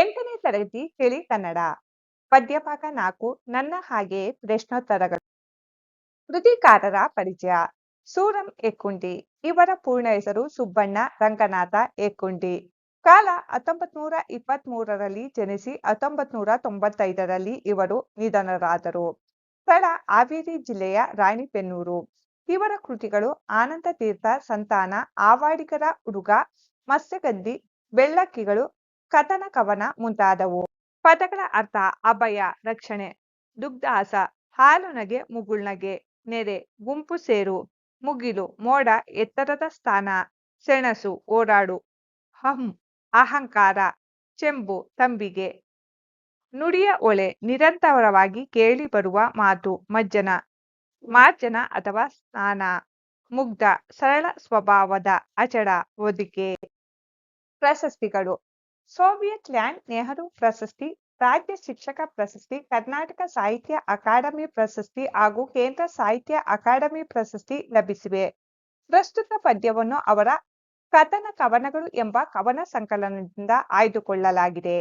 ಎಂಟನೇ ತರಗತಿ ತಿಳಿ ಕನ್ನಡ. ಪದ್ಯಭಾಗ ನಾಲ್ಕು, ನನ್ನ ಹಾಗೆಯೇ ಪ್ರಶ್ನೋತ್ತರಗಳು. ಕೃತಿಕಾರರ ಪರಿಚಯ, ಸೂರಂ ಎಕ್ಕುಂಡಿ ಇವರ ಪೂರ್ಣ ಹೆಸರು ಸುಬ್ಬಣ್ಣ ರಂಗನಾಥ ಎಕ್ಕುಂಡಿ ಕಾಲ ಹತ್ತೊಂಬತ್ ನೂರ ಇಪ್ಪತ್ತ್ ಮೂರರಲ್ಲಿ ಜನಿಸಿ ಹತ್ತೊಂಬತ್ ನೂರ ತೊಂಬತ್ತೈದರಲ್ಲಿ ಇವರು ನಿಧನರಾದರು. ಸ್ಥಳ ಹಾವೇರಿ ಜಿಲ್ಲೆಯ ರಾಣಿಬೆನ್ನೂರು ಇವರ ಕೃತಿಗಳು ಆನಂದ ತೀರ್ಥ ಸಂತಾನ, ಆವಾಡಿಗರ ಹುಡುಗ, ಮತ್ಸ್ಯಗಂಧಿ, ಬೆಳ್ಳಕ್ಕಿಗಳು ಕಥನ ಕವನ ಮುಂತಾದವು. ಪದಗಳ ಅರ್ಥ ಅಭಯ, ರಕ್ಷಣೆ ದುಗ್ಧಾಸ ಹಾಲುನಗೆ ಮುಗುಳ್ನಗೆ ನೆರೆ, ಗುಂಪು ಸೇರು, ಮುಗಿಲು, ಮೋಡ, ಎತ್ತರದ ಸ್ಥಾನ, ಸೆಣಸು, ಓಡಾಡು, ಹಂ, ಅಹಂಕಾರ, ಚೆಂಬು, ತಂಬಿಗೆ. ನುಡಿಯ ಒಳೆ ನಿರಂತರವಾಗಿ ಕೇಳಿ ಬರುವ ಮಾತು ಮಜ್ಜನ, ಮಾರ್ಜನ ಅಥವಾ ಸ್ನಾನ, ಮುಗ್ಧ, ಸರಳ ಸ್ವಭಾವದ ಅಚಡ ಒದಿಕೆ ಪ್ರಶಸ್ತಿಗಳು. ಸೋವಿಯತ್ ಲ್ಯಾಂಡ್, ನೆಹರು ಪ್ರಶಸ್ತಿ, ರಾಜ್ಯ ಶಿಕ್ಷಕ ಪ್ರಶಸ್ತಿ, ಕರ್ನಾಟಕ ಸಾಹಿತ್ಯ ಅಕಾಡೆಮಿ ಪ್ರಶಸ್ತಿ ಹಾಗೂ ಕೇಂದ್ರ ಸಾಹಿತ್ಯ ಅಕಾಡೆಮಿ ಪ್ರಶಸ್ತಿ ಲಭಿಸಿವೆ. ಪ್ರಸ್ತುತ ಪದ್ಯವನ್ನು ಅವರ ಕಥನ ಕವನಗಳು ಎಂಬ ಕವನ ಸಂಕಲನದಿಂದ ಆಯ್ದುಕೊಳ್ಳಲಾಗಿದೆ.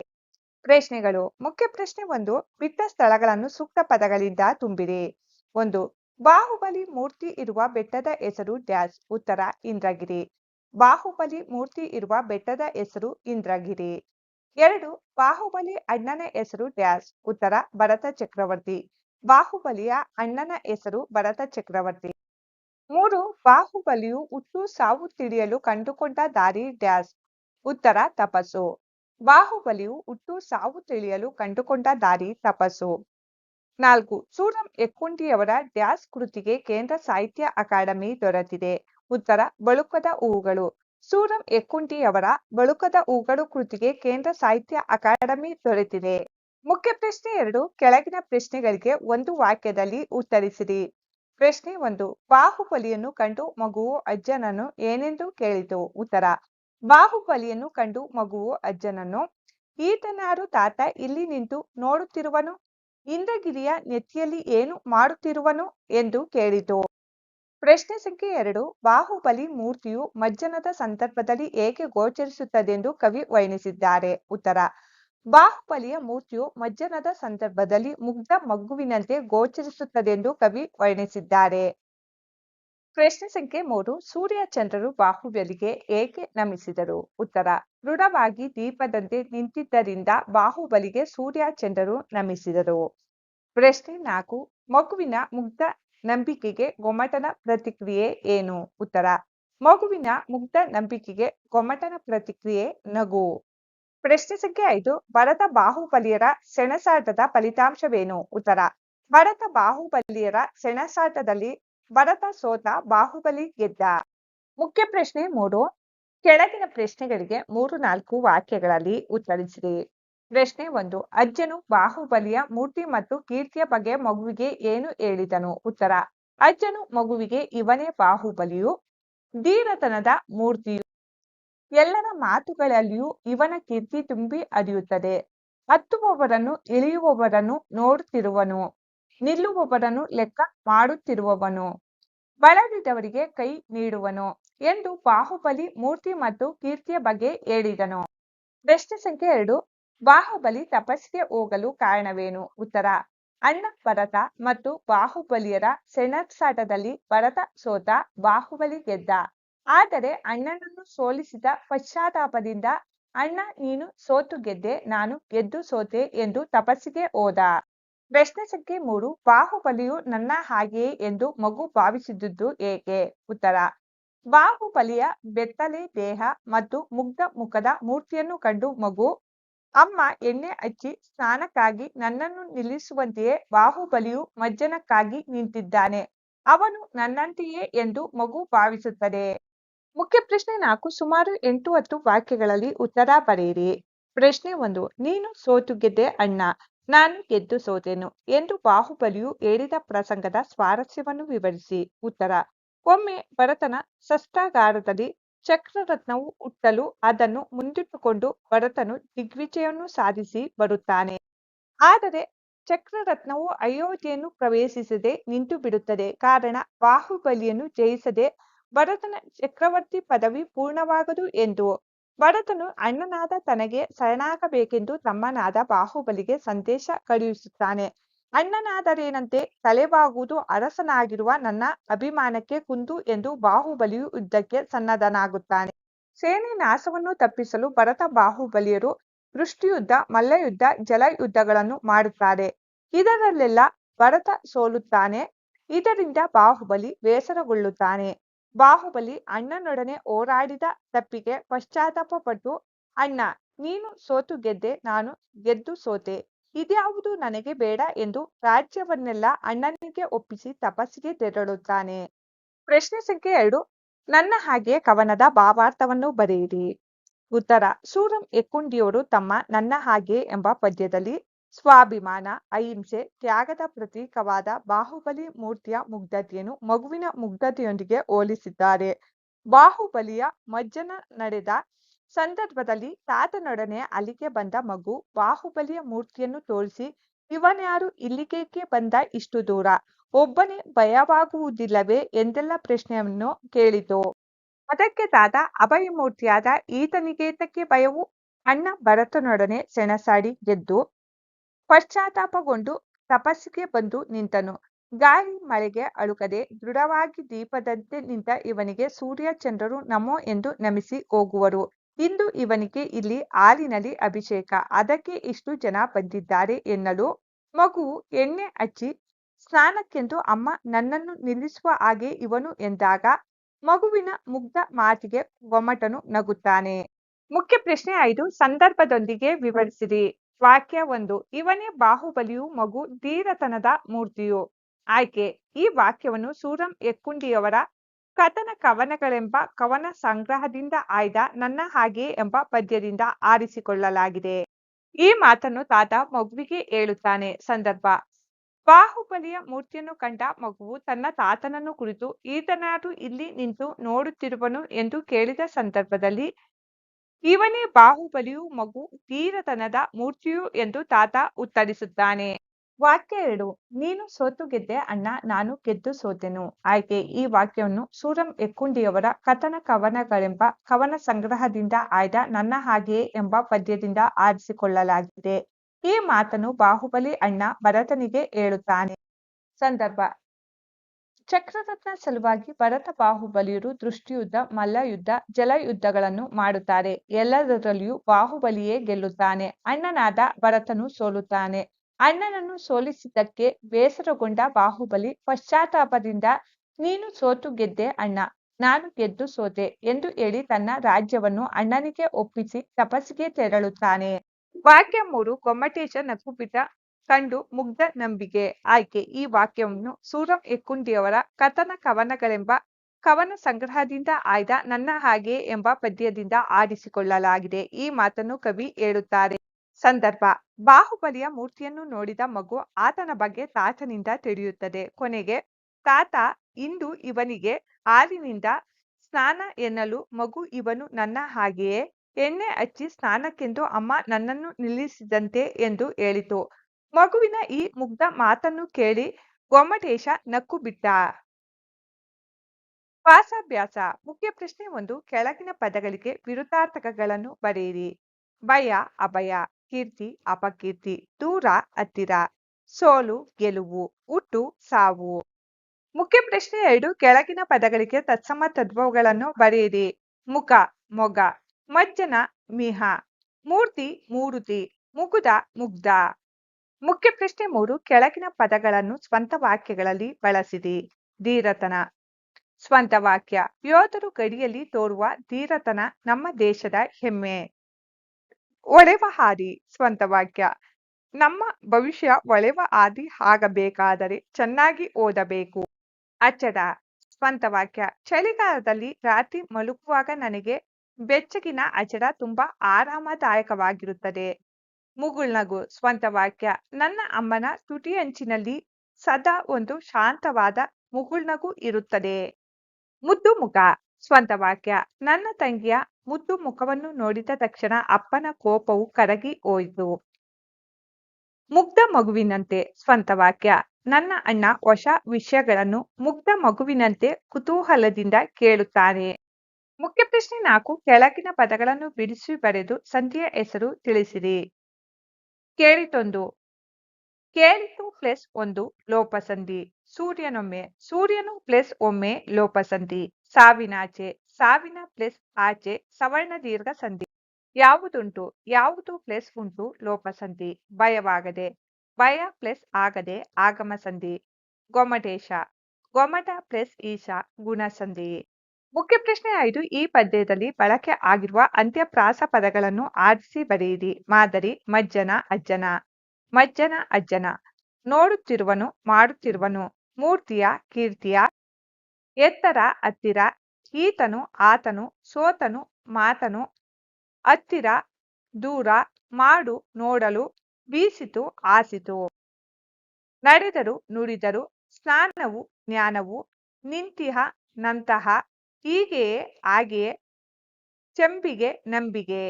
ಪ್ರಶ್ನೆಗಳು. ಮುಖ್ಯ ಪ್ರಶ್ನೆ ಒಂದು, ಬಿಟ್ಟ ಸ್ಥಳಗಳನ್ನು ಸೂಕ್ತ ಪದಗಳಿಂದ ತುಂಬಿರಿ ಒಂದು, ಬಾಹುಬಲಿ ಮೂರ್ತಿ ಇರುವ ಬೆಟ್ಟದ ಹೆಸರು ಡ್ಯಾಶ್. ಉತ್ತರ, ಇಂದ್ರಗಿರಿ. ಬಾಹುಬಲಿ ಮೂರ್ತಿ ಇರುವ ಬೆಟ್ಟದ ಹೆಸರು ಇಂದ್ರಗಿರಿ. ಎರಡು, ಬಾಹುಬಲಿ ಅಣ್ಣನ ಹೆಸರು ಡ್ಯಾಶ್ ಉತ್ತರ ಭರತ ಚಕ್ರವರ್ತಿ. ಬಾಹುಬಲಿಯ ಅಣ್ಣನ ಹೆಸರು ಭರತ ಚಕ್ರವರ್ತಿ. ಮೂರು, ಬಾಹುಬಲಿಯು ಹುಟ್ಟು ಸಾವು ತಿಳಿಯಲು ಕಂಡುಕೊಂಡ ದಾರಿ ಡ್ಯಾಶ್ ಉತ್ತರ ತಪಸ್ಸು. ಬಾಹುಬಲಿಯು ಹುಟ್ಟು ಸಾವು ತಿಳಿಯಲು ಕಂಡುಕೊಂಡ ದಾರಿ ತಪಸ್ಸು. ನಾಲ್ಕು, ಸೂರಂ ಎಕ್ಕುಂಡಿಯವರ ಡ್ಯಾಸ್ ಕೃತಿಗೆ ಕೇಂದ್ರ ಸಾಹಿತ್ಯ ಅಕಾಡೆಮಿ ದೊರೆತಿದೆ. ಉತ್ತರ, ಬಳುಕದ ಹೂವುಗಳು ಸೂರಂ ಎಕ್ಕುಂಟಿಯವರ ಬಳುಕದ ಹೂಗಳು ಕೃತಿಗೆ ಕೇಂದ್ರ ಸಾಹಿತ್ಯ ಅಕಾಡೆಮಿ ದೊರೆತಿದೆ. ಮುಖ್ಯ ಪ್ರಶ್ನೆ ಎರಡು, ಕೆಳಗಿನ ಪ್ರಶ್ನೆಗಳಿಗೆ ಒಂದು ವಾಕ್ಯದಲ್ಲಿ ಉತ್ತರಿಸಿರಿ. ಪ್ರಶ್ನೆ ಒಂದು, ಬಾಹುಬಲಿಯನ್ನು ಕಂಡು ಮಗುವು ಅಜ್ಜನನ್ನು ಏನೆಂದು ಕೇಳಿತು? ಉತ್ತರ, ಬಾಹುಬಲಿಯನ್ನು ಕಂಡು ಮಗುವು ಅಜ್ಜನನ್ನು ಈತನಾರು ತಾತ ಇಲ್ಲಿ ನಿಂತು ನೋಡುತ್ತಿರುವನು? ಇಂದ್ರಗಿರಿಯ ನೆತ್ತಿಯಲ್ಲಿ ಏನು ಮಾಡುತ್ತಿರುವನು? ಎಂದು ಕೇಳಿತು. ಪ್ರಶ್ನೆ ಸಂಖ್ಯೆ ಎರಡು, ಬಾಹುಬಲಿ ಮೂರ್ತಿಯು ಮಜ್ಜನದ ಸಂದರ್ಭದಲ್ಲಿ ಏಕೆ ಗೋಚರಿಸುತ್ತದೆಂದು ಕವಿ ವರ್ಣಿಸಿದ್ದಾರೆ. ಉತ್ತರ, ಬಾಹುಬಲಿಯ ಮೂರ್ತಿಯು ಮಜ್ಜನದ ಸಂದರ್ಭದಲ್ಲಿ ಮುಗ್ಧ ಮಗುವಿನಂತೆ ಗೋಚರಿಸುತ್ತದೆಂದು ಕವಿ ವರ್ಣಿಸಿದ್ದಾರೆ. ಪ್ರಶ್ನೆ ಸಂಖ್ಯೆ ಮೂರು ಸೂರ್ಯ ಚಂದ್ರರು ಬಾಹುಬಲಿಗೆ ಏಕೆ ನಮಿಸಿದರು. ಉತ್ತರ, ದೃಢವಾಗಿ ದೀಪದಂತೆ ನಿಂತಿದ್ದರಿಂದ ಬಾಹುಬಲಿಗೆ ಸೂರ್ಯ ಚಂದ್ರರು ನಮಿಸಿದರು. ಪ್ರಶ್ನೆ ನಾಲ್ಕು, ಮಗುವಿನ ಮುಗ್ಧ ನಂಬಿಕೆಗೆ ಗೊಮ್ಮಟನ ಪ್ರತಿಕ್ರಿಯೆ ಏನು? ಉತ್ತರ, ಮಗುವಿನ ಮುಗ್ಧ ನಂಬಿಕೆಗೆ ಗೊಮ್ಮಟನ ಪ್ರತಿಕ್ರಿಯೆ ನಗು. ಪ್ರಶ್ನೆ ಸಂಖ್ಯೆ ಐದು, ಭರತ ಬಾಹುಬಲಿಯರ ಸೆಣಸಾಟದ ಫಲಿತಾಂಶವೇನು? ಉತ್ತರ, ಭರತ ಬಾಹುಬಲಿಯರ ಸೆಣಸಾಟದಲ್ಲಿ ಭರತ ಸೋತ ಬಾಹುಬಲಿ ಗೆದ್ದ. ಮುಖ್ಯ ಪ್ರಶ್ನೆ ಮೂರು, ಕೆಳಗಿನ ಪ್ರಶ್ನೆಗಳಿಗೆ ಮೂರು ನಾಲ್ಕು ವಾಕ್ಯಗಳಲ್ಲಿ ಉತ್ತರಿಸಿರಿ. ಪ್ರಶ್ನೆ ಒಂದು. ಅಜ್ಜನು ಬಾಹುಬಲಿಯ ಮೂರ್ತಿ ಮತ್ತು ಕೀರ್ತಿಯ ಬಗ್ಗೆ ಮಗುವಿಗೆ ಏನು ಹೇಳಿದನು? ಉತ್ತರ. ಅಜ್ಜನು ಮಗುವಿಗೆ ಇವನೇ ಬಾಹುಬಲಿಯು, ಧೀರತನದ ಮೂರ್ತಿಯು. ಎಲ್ಲರ ಮಾತುಗಳಲ್ಲಿಯೂ ಇವನ ಕೀರ್ತಿ ತುಂಬಿ ಹರಿಯುತ್ತದೆ ಹತ್ತುವವರನ್ನು, ಇಳಿಯುವವರನ್ನು ನೋಡುತ್ತಿರುವನು. ನಿಲ್ಲುವವರನ್ನು ಲೆಕ್ಕ ಮಾಡುತ್ತಿರುವವನು. ಬಳಲಿದವರಿಗೆ ಕೈ ನೀಡುವನು ಎಂದು ಬಾಹುಬಲಿ ಮೂರ್ತಿ ಮತ್ತು ಕೀರ್ತಿಯ ಬಗ್ಗೆ ಹೇಳಿದನು. ಪ್ರಶ್ನೆ ಸಂಖ್ಯೆ ಎರಡು. ಬಾಹುಬಲಿ ತಪಸ್ಸಿಗೆ ಹೋಗಲು ಕಾರಣವೇನು? ಉತ್ತರ, ಅಣ್ಣ ಭರತ ಮತ್ತು ಬಾಹುಬಲಿಯರ ಸೆಣಸಾಟದಲ್ಲಿ ಭರತ ಸೋತ ಬಾಹುಬಲಿ ಗೆದ್ದ. ಆದರೆ ಅಣ್ಣನನ್ನು ಸೋಲಿಸಿದ ಪಶ್ಚಾತ್ತಾಪದಿಂದ ಅಣ್ಣ, ನೀನು ಸೋತು ಗೆದ್ದೆ, ನಾನು ಗೆದ್ದು ಸೋತೆ ಎಂದು ತಪಸ್ಸಿಗೆ ಹೋದ. ಪ್ರಶ್ನೆ ಸಂಖ್ಯೆ ಮೂರು, ಬಾಹುಬಲಿಯು ನನ್ನ ಹಾಗೆಯೇ ಎಂದು ಮಗು ಭಾವಿಸಿದುದು ಏಕೆ? ಉತ್ತರ, ಬಾಹುಬಲಿಯ ಬೆತ್ತಲೆ ದೇಹ ಮತ್ತು ಮುಗ್ಧ ಮುಖದ ಮೂರ್ತಿಯನ್ನು ಕಂಡು ಮಗು ಅಮ್ಮ ಎಣ್ಣೆ ಹಚ್ಚಿ ಸ್ನಾನಕ್ಕಾಗಿ ನನ್ನನ್ನು ನಿಲ್ಲಿಸುವಂತೆಯೇ ಬಾಹುಬಲಿಯು ಮಜ್ಜನಕ್ಕಾಗಿ ನಿಂತಿದ್ದಾನೆ. ಅವನು ನನ್ನಂತೆಯೇ ಎಂದು ಮಗು ಭಾವಿಸುತ್ತದೆ. ಮುಖ್ಯ ಪ್ರಶ್ನೆ ನಾಲ್ಕು, ಸುಮಾರು ಎಂಟು ಹತ್ತು ವಾಕ್ಯಗಳಲ್ಲಿ ಉತ್ತರ ಬರೆಯಿರಿ. ಪ್ರಶ್ನೆ ಒಂದು, ನೀನು ಸೋತು ಗೆದ್ದೆ ಅಣ್ಣ, ನಾನು ಗೆದ್ದು ಸೋತೆನು ಎಂದು ಬಾಹುಬಲಿಯು ಹೇಳಿದ ಪ್ರಸಂಗದ ಸ್ವಾರಸ್ಯವನ್ನು ವಿವರಿಸಿ. ಉತ್ತರ, ಒಮ್ಮೆ ಭರತನ ಶಸ್ತ್ರಾಗಾರದಲ್ಲಿ ಚಕ್ರರತ್ನವು ಹುಟ್ಟಲು ಅದನ್ನು ಮುಂದಿಟ್ಟುಕೊಂಡು ಭರತನು ದಿಗ್ವಿಜಯವನ್ನು ಸಾಧಿಸಿ ಬರುತ್ತಾನೆ. ಆದರೆ ಚಕ್ರರತ್ನವು ಅಯೋಧ್ಯೆಯನ್ನು ಪ್ರವೇಶಿಸದೆ ನಿಂತು ಬಿಡುತ್ತದೆ ಕಾರಣ ಬಾಹುಬಲಿಯನ್ನು ಜಯಿಸದೆ ಭರತನ ಚಕ್ರವರ್ತಿ ಪದವಿ ಪೂರ್ಣವಾಗದು ಎಂದು. ಭರತನು ಅಣ್ಣನಾದ ತನಗೆ ಶರಣಾಗಬೇಕೆಂದು ತಮ್ಮನಾದ ಬಾಹುಬಲಿಗೆ ಸಂದೇಶ ಕಳುಹಿಸುತ್ತಾನೆ. ಅಣ್ಣನಾದರೇನಂತೆ ತಲೆಬಾಗುವುದು ಅರಸನಾಗಿರುವ ನನ್ನ ಅಭಿಮಾನಕ್ಕೆ ಕುಂದು ಎಂದು ಬಾಹುಬಲಿಯು ಯುದ್ಧಕ್ಕೆ ಸನ್ನದ್ಧನಾಗುತ್ತಾನೆ. ಸೇನೆ ನಾಶವನ್ನು ತಪ್ಪಿಸಲು ಭರತ ಬಾಹುಬಲಿಯರು ವೃಷ್ಟಿಯುದ್ಧ, ಮಲ್ಲಯುದ್ಧ, ಜಲಯುದ್ಧಗಳನ್ನು ಮಾಡುತ್ತಾರೆ. ಇದರಲ್ಲೆಲ್ಲ ಭರತ ಸೋಲುತ್ತಾನೆ. ಇದರಿಂದ ಬಾಹುಬಲಿ ಬೇಸರಗೊಳ್ಳುತ್ತಾನೆ. ಬಾಹುಬಲಿ ಅಣ್ಣನೊಡನೆ ಹೋರಾಡಿದ ತಪ್ಪಿಗೆ ಪಶ್ಚಾತ್ತಾಪ ಪಟ್ಟು ಅಣ್ಣ, ನೀನು ಸೋತು ಗೆದ್ದೆ, ನಾನು ಗೆದ್ದು ಸೋತೆ. ಇದ್ಯಾವುದು ನನಗೆ ಬೇಡ ಎಂದು ರಾಜ್ಯವನ್ನೆಲ್ಲ ಅಣ್ಣನಿಗೆ ಒಪ್ಪಿಸಿ ತಪಸ್ಸಿಗೆ ತೆರಳುತ್ತಾನೆ. ಪ್ರಶ್ನೆ ಸಂಖ್ಯೆ ಎರಡು, ನನ್ನ ಹಾಗೆ ಕವನದ ಭಾವಾರ್ಥವನ್ನು ಬರೆಯಿರಿ. ಉತ್ತರ, ಸೂರಂ ಎಕ್ಕುಂಡಿಯವರು ತಮ್ಮ ನನ್ನ ಹಾಗೆ ಎಂಬ ಪದ್ಯದಲ್ಲಿ ಸ್ವಾಭಿಮಾನ, ಅಹಿಂಸೆ, ತ್ಯಾಗದ ಪ್ರತೀಕವಾದ ಬಾಹುಬಲಿ ಮೂರ್ತಿಯ ಮುಗ್ಧತೆಯನ್ನು ಮಗುವಿನ ಮುಗ್ಧತೆಯೊಂದಿಗೆ ಹೋಲಿಸಿದ್ದಾರೆ. ಬಾಹುಬಲಿಯ ಮಜ್ಜನ ನಡೆದ ಸಂದರ್ಭದಲ್ಲಿ ತಾತನೊಡನೆ ಅಲ್ಲಿಗೆ ಬಂದ ಮಗು ಬಾಹುಬಲಿಯ ಮೂರ್ತಿಯನ್ನು ತೋರಿಸಿ ಇವನ್ಯಾರು ಇಲ್ಲಿಗೇಕೆ ಬಂದ ಇಷ್ಟು ದೂರ? ಒಬ್ಬನೇ ಭಯವಾಗುವುದಿಲ್ಲವೇ? ಎಂದೆಲ್ಲ ಪ್ರಶ್ನೆಯನ್ನು ಕೇಳಿತು. ಅದಕ್ಕೆ ತಾತ ಅಭಯಮೂರ್ತಿಯಾದ ಈತನಿಗೇತಕ್ಕೆ ಭಯವು? ಅಣ್ಣ ಭರತನೊಡನೆ ಸೆಣಸಾಡಿ ಗೆದ್ದು, ಪಶ್ಚಾತ್ತಾಪಗೊಂಡು ತಪಸ್ಸಿಗೆ ಬಂದು ನಿಂತನು. ಗಾಳಿ ಮಳೆಗೆ ಅಳುಕದೆ ದೃಢವಾಗಿ ದೀಪದಂತೆ ನಿಂತ ಇವನಿಗೆ ಸೂರ್ಯ, ಚಂದ್ರರು ನಮೋ ಎಂದು ನಮಿಸಿ ಹೋಗುವರು. ಇಂದು ಇವನಿಗೆ ಇಲ್ಲಿ ಹಾಲಿನಲ್ಲಿ ಅಭಿಷೇಕ. ಅದಕ್ಕೆ ಇಷ್ಟು ಜನ ಬಂದಿದ್ದಾರೆ ಎನ್ನಲು ಮಗು ಎಣ್ಣೆ ಹಚ್ಚಿ, ಸ್ನಾನಕ್ಕೆಂದು ಅಮ್ಮ ನನ್ನನ್ನು ನಿಲ್ಲಿಸುವ ಹಾಗೆ ಇವನು ಎಂದಾಗ ಮಗುವಿನ ಮುಗ್ಧ ಮಾತಿಗೆ ಗೊಮ್ಮಟನು ನಗುತ್ತಾನೆ. ಮುಖ್ಯ ಪ್ರಶ್ನೆ ಐದು, ಸಂದರ್ಭದೊಂದಿಗೆ ವಿವರಿಸಿರಿ. ವಾಕ್ಯ ಒಂದು, ಇವನೇ ಬಾಹುಬಲಿಯು ಮಗು ಧೀರತನದ ಮೂರ್ತಿಯು. ಆಯ್ಕೆ, ಈ ವಾಕ್ಯವನ್ನು ಸೂರಂ ಎಕ್ಕುಂಡಿಯವರ ಕಥನ ಕವನಗಳೆಂಬ ಕವನ ಸಂಗ್ರಹದಿಂದ ಆಯ್ದ ನನ್ನ ಹಾಗೆ ಎಂಬ ಪದ್ಯದಿಂದ ಆರಿಸಿಕೊಳ್ಳಲಾಗಿದೆ. ಈ ಮಾತನ್ನು ತಾತ ಮಗುವಿಗೆ ಹೇಳುತ್ತಾನೆ. ಸಂದರ್ಭ. ಬಾಹುಬಲಿಯ ಮೂರ್ತಿಯನ್ನು ಕಂಡ ಮಗುವು ತನ್ನ ತಾತನನ್ನು ಕುರಿತು, ಈತನಾರು ಇಲ್ಲಿ ನಿಂತು ನೋಡುತ್ತಿರುವನು ಎಂದು ಕೇಳಿದ ಸಂದರ್ಭದಲ್ಲಿ, ಇವನೇ ಬಾಹುಬಲಿಯು ಮಗು ಧೀರತನದ ಮೂರ್ತಿಯು ಎಂದು ತಾತ ಉತ್ತರಿಸುತ್ತಾನೆ. ವಾಕ್ಯ ಎರಡು ನೀನು ಸೋತು ಗೆದ್ದೆ, ಅಣ್ಣ, ನಾನು ಗೆದ್ದು ಸೋತೆನು. ಆಯ್ಕೆ, ಈ ವಾಕ್ಯವನ್ನು ಸೂರಂ ಎಕ್ಕುಂಡಿಯವರ ಕಥನ ಕವನಗಳೆಂಬ ಕವನ ಸಂಗ್ರಹದಿಂದ ಆಯ್ದ ನನ್ನ ಹಾಗೆಯೇ ಎಂಬ ಪದ್ಯದಿಂದ ಆರಿಸಿಕೊಳ್ಳಲಾಗಿದೆ. ಈ ಮಾತನ್ನು ಬಾಹುಬಲಿ ಅಣ್ಣ ಭರತನಿಗೆ ಹೇಳುತ್ತಾನೆ. ಸಂದರ್ಭ. ಚಕ್ರರತ್ನ ಸಲುವಾಗಿ ಭರತ ಬಾಹುಬಲಿಯರು ದೃಷ್ಟಿಯುದ್ಧ, ಮಲ್ಲಯುದ್ಧ, ಜಲಯುದ್ಧಗಳನ್ನು ಮಾಡುತ್ತಾರೆ. ಎಲ್ಲದರಲ್ಲಿಯೂ ಬಾಹುಬಲಿಯೇ ಗೆಲ್ಲುತ್ತಾನೆ. ಅಣ್ಣನಾದ ಭರತನು ಸೋಲುತ್ತಾನೆ. ಅಣ್ಣನನ್ನು ಸೋಲಿಸಿದ್ದಕ್ಕೆ ಬೇಸರಗೊಂಡ ಬಾಹುಬಲಿ ಪಶ್ಚಾತ್ತಾಪದಿಂದ, ನೀನು ಸೋತು ಗೆದ್ದೆ ಅಣ್ಣ, ನಾನು ಗೆದ್ದು ಸೋತೆ ಎಂದು ಹೇಳಿ ತನ್ನ ರಾಜ್ಯವನ್ನು ಅಣ್ಣನಿಗೆ ಒಪ್ಪಿಸಿ ತಪಸ್ಸಿಗೆ ತೆರಳುತ್ತಾನೆ. ವಾಕ್ಯ ಮೂರು ಗೊಮ್ಮಟೇಶ ನಗುಬಿಟ ಕಂಡು ಮುಗ್ಧ ನಂಬಿಕೆ ಆಯ್ಕೆ. ಈ ವಾಕ್ಯವನ್ನು ಸೂರಂ ಎಕ್ಕುಂಡಿಯವರ ಕಥನ ಕವನಗಳೆಂಬ ಕವನ ಸಂಗ್ರಹದಿಂದ ಆಯ್ದ ನನ್ನ ಹಾಗೆ ಎಂಬ ಪದ್ಯದಿಂದ ಆರಿಸಿಕೊಳ್ಳಲಾಗಿದೆ ಈ ಮಾತನ್ನು ಕವಿ ಹೇಳುತ್ತಾರೆ. ಸಂದರ್ಭ ಬಾಹುಬಲಿಯ ಮೂರ್ತಿಯನ್ನು ನೋಡಿದ ಮಗು ಆತನ ಬಗ್ಗೆ ತಾತನಿಂದ ತಿಳಿಯುತ್ತದೆ. ಕೊನೆಗೆ, ತಾತ, ಇಂದು ಇವನಿಗೆ ಹಾಲಿನಿಂದ ಸ್ನಾನ ಎನ್ನಲು, ಮಗು ಇವನು ನನ್ನ ಹಾಗೆಯೇ ಎಣ್ಣೆ ಹಚ್ಚಿ ಸ್ನಾನಕ್ಕೆಂದು ಅಮ್ಮ ನನ್ನನ್ನು ನಿಲ್ಲಿಸಿದಂತೆ ಎಂದು ಹೇಳಿತು. ಮಗುವಿನ ಈ ಮುಗ್ಧ ಮಾತನ್ನು ಕೇಳಿ ಗೊಮ್ಮಟೇಶ ನಕ್ಕು ಬಿಟ್ಟ ವಾಸಾಭ್ಯಾಸ ಮುಖ್ಯ ಪ್ರಶ್ನೆ ಒಂದು, ಕೆಳಗಿನ ಪದಗಳಿಗೆ ವಿರುದ್ಧಾರ್ಥಕಗಳನ್ನು ಬರೆಯಿರಿ. ಭಯ, ಅಭಯ. ಕೀರ್ತಿ, ಅಪಕೀರ್ತಿ, ದೂರ, ಹತ್ತಿರ, ಸೋಲು, ಗೆಲುವು, ಹುಟ್ಟು, ಸಾವು. ಮುಖ್ಯ ಪ್ರಶ್ನೆ ಎರಡು, ಕೆಳಗಿನ ಪದಗಳಿಗೆ ತತ್ಸಮ ತದ್ಭವಗಳನ್ನು ಬರೆಯಿರಿ. ಮುಖ, ಮೊಗ, ಮಜ್ಜನ, ಮಿಹ. ಮೂರ್ತಿ, ಮೂರುತಿ ಮುಗುದ ಮುಗ್ಧ. ಮುಖ್ಯ ಪ್ರಶ್ನೆ ಮೂರು, ಕೆಳಗಿನ ಪದಗಳನ್ನು ಸ್ವಂತ ವಾಕ್ಯಗಳಲ್ಲಿ ಬಳಸಿರಿ. ಧೀರತನ. ಸ್ವಂತ ವಾಕ್ಯ. ಯೋಧರು ಗಡಿಯಲ್ಲಿ ತೋರುವ ಧೀರತನ ನಮ್ಮ ದೇಶದ ಹೆಮ್ಮೆ. ಒಳೆವ ಹಾದಿ ಸ್ವಂತ ವಾಕ್ಯ. ನಮ್ಮ ಭವಿಷ್ಯ ಒಳೆವ ಹಾದಿ ಆಗಬೇಕಾದರೆ ಚೆನ್ನಾಗಿ ಓದಬೇಕು. ಅಚ್ಚಡ ಸ್ವಂತ ವಾಕ್ಯ. ಚಳಿಗಾಲದಲ್ಲಿ ರಾತ್ರಿ ಮಲಗುವಾಗ ನನಗೆ ಬೆಚ್ಚಗಿನ ಅಚಡ ತುಂಬಾ ಆರಾಮದಾಯಕವಾಗಿರುತ್ತದೆ. ಮುಗುಳ್ನಗು ಸ್ವಂತ ವಾಕ್ಯ. ನನ್ನ ಅಮ್ಮನ ತುಟಿಯಂಚಿನಲ್ಲಿ ಸದಾ ಒಂದು ಶಾಂತವಾದ ಮುಗುಳ್ನಗು ಇರುತ್ತದೆ. ಮುದ್ದು ಮುಖ ಸ್ವಂತ ವಾಕ್ಯ. ನನ್ನ ತಂಗಿಯ ಮುದ್ದು ಮುಖವನ್ನು ನೋಡಿದ ತಕ್ಷಣ ಅಪ್ಪನ ಕೋಪವು ಕರಗಿ ಹೋಯಿತು. ಮುಗ್ಧ ಮಗುವಿನಂತೆ ಸ್ವಂತ ವಾಕ್ಯ. ನನ್ನ ಅಣ್ಣ ಹೊಸ ವಿಷಯಗಳನ್ನು ಮುಗ್ಧ ಮಗುವಿನಂತೆ ಕುತೂಹಲದಿಂದ ಕೇಳುತ್ತಾನೆ. ಮುಖ್ಯ ಪ್ರಶ್ನೆ ನಾಲ್ಕು ಕೆಳಗಿನ ಪದಗಳನ್ನು ಬಿಡಿಸಿ ಬರೆದು ಸಂಧಿಯ ಹೆಸರು ತಿಳಿಸಿರಿ. ಕೇಳಿತೊಂದು ಕೇಳಿತು ಪ್ಲಸ್ ಒಂದು ಲೋಪಸಂಧಿ. ಸೂರ್ಯನೊಮ್ಮೆ. ಸೂರ್ಯನು ಪ್ಲಸ್ ಒಮ್ಮೆ ಲೋಪಸಂಧಿ. ಸಾವಿನಾಚೆ ಸಾವಿನ ಪ್ಲಸ್ ಆಚೆ ಸವರ್ಣ ದೀರ್ಘ ಸಂಧಿ. ಯಾವುದುಂಟು, ಯಾವುದು ಪ್ಲಸ್ ಉಂಟು ಲೋಪಸಂಧಿ ಭಯವಾಗದೆ, ಭಯ ಪ್ಲಸ್ ಆಗದೆ ಆಗಮ ಸಂಧಿ. ಗೊಮಟೇಶ, ಗೊಮಟ ಪ್ಲಸ್ ಈಶ ಗುಣಸಂಧಿ ಮುಖ್ಯ ಪ್ರಶ್ನೆ ಐದು, ಈ ಪದ್ಯದಲ್ಲಿ ಬಳಕೆ ಆಗಿರುವ ಅಂತ್ಯಪ್ರಾಸ ಪದಗಳನ್ನು ಆರಿಸಿ ಬರೆಯಿರಿ. ಮಾದರಿ, ಮಜ್ಜನ, ಅಜ್ಜನ. ಮಜ್ಜನ, ಅಜ್ಜನ. ನೋಡುತ್ತಿರುವನು, ಮಾಡುತ್ತಿರುವನು. ಮೂರ್ತಿಯ, ಕೀರ್ತಿಯ. ಎತ್ತರ, ಹತ್ತಿರ ಈತನು ಆತನು, ಸೋತನು, ಮಾತನು, ಹತ್ತಿರ, ದೂರ, ಮಾಡು, ನೋಡಲು, ಬೀಸಿತು, ಆಸಿತು. ನಡೆದರು, ನುಡಿದರು, ಸ್ನಾನವು, ಜ್ಞಾನವು, ನಿಂತಿಹ, ನಂತಹ, ಹೀಗೆಯೇ, ಹಾಗೆಯೇ, ಚೆಂಬಿಗೆ, ನಂಬಿಗೆ.